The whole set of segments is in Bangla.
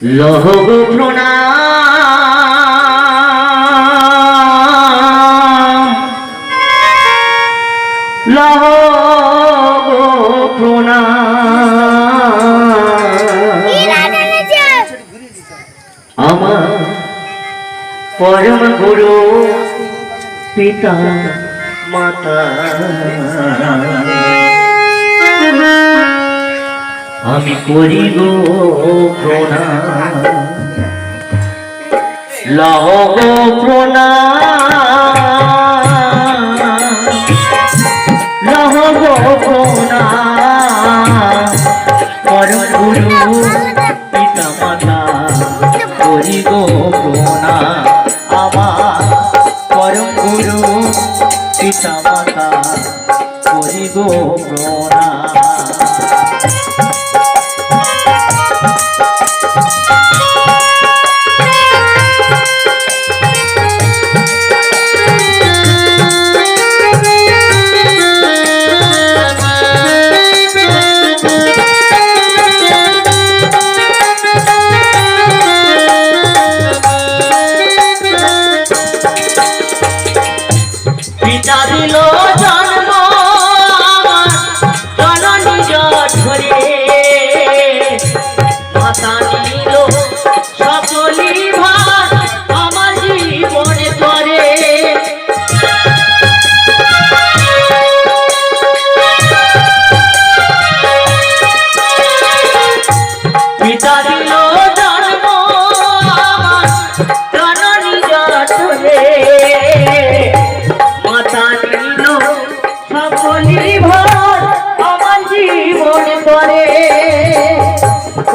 লহ প্রণাম লহ প্রণাম। আমার পরম গুরু পিতা মাতা আমি করি গো প্রণাম। লহ প্রণাম। পিতা মাতা করি গো আমার পিতা মাতা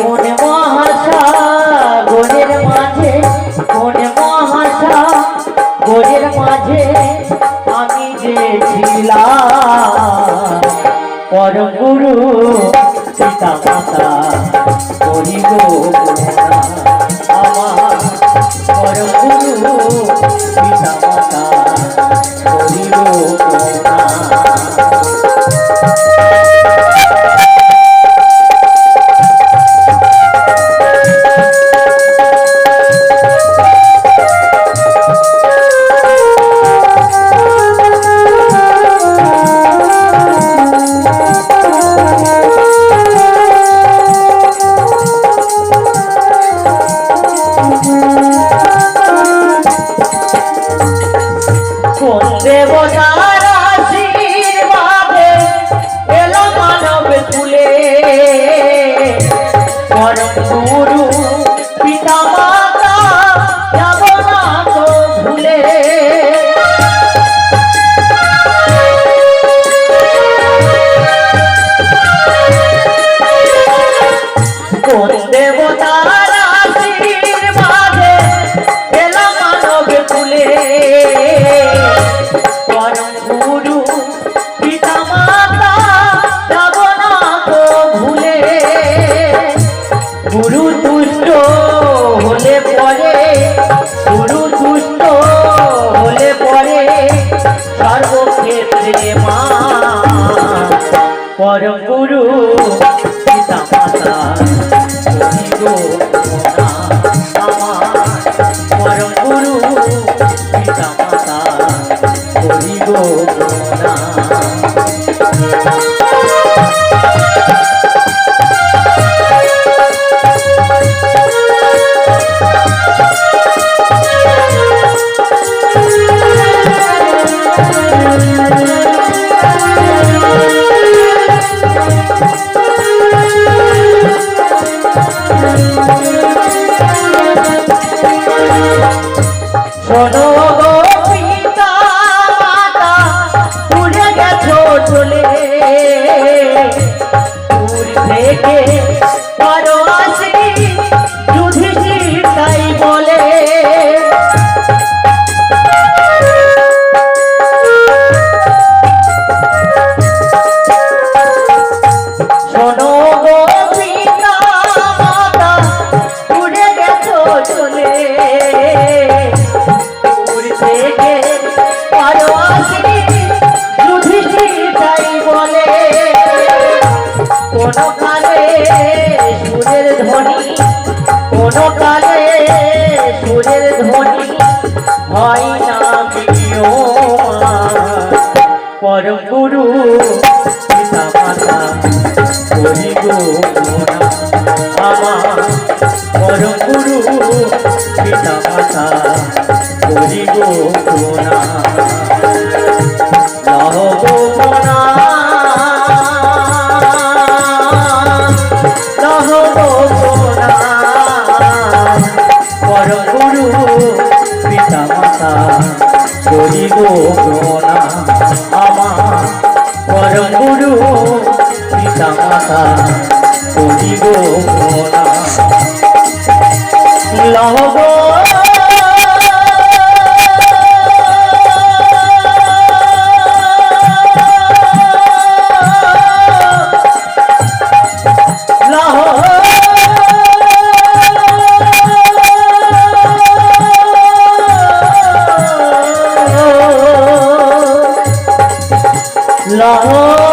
কোন মহাশা গোরের মাঝে কোন মাঝে আমি যে ছিলাম পরম গুরু পিতা মাতা করি গো প্রণাম। আমার পরম গুরু পিতা মাতা করি গো পরম গুরু 不打 কোনো কালে সুরের ধ্বনি কোনো কালে সুরের ধ্বনি হয় না পরম গুরু পিতা মাতা করি গো গুরু পিতা মাতা করি গো পরম গুরু পিতা মাতা করিব মোরা। আমার পর গুরু পিতা মাতা করি লাহো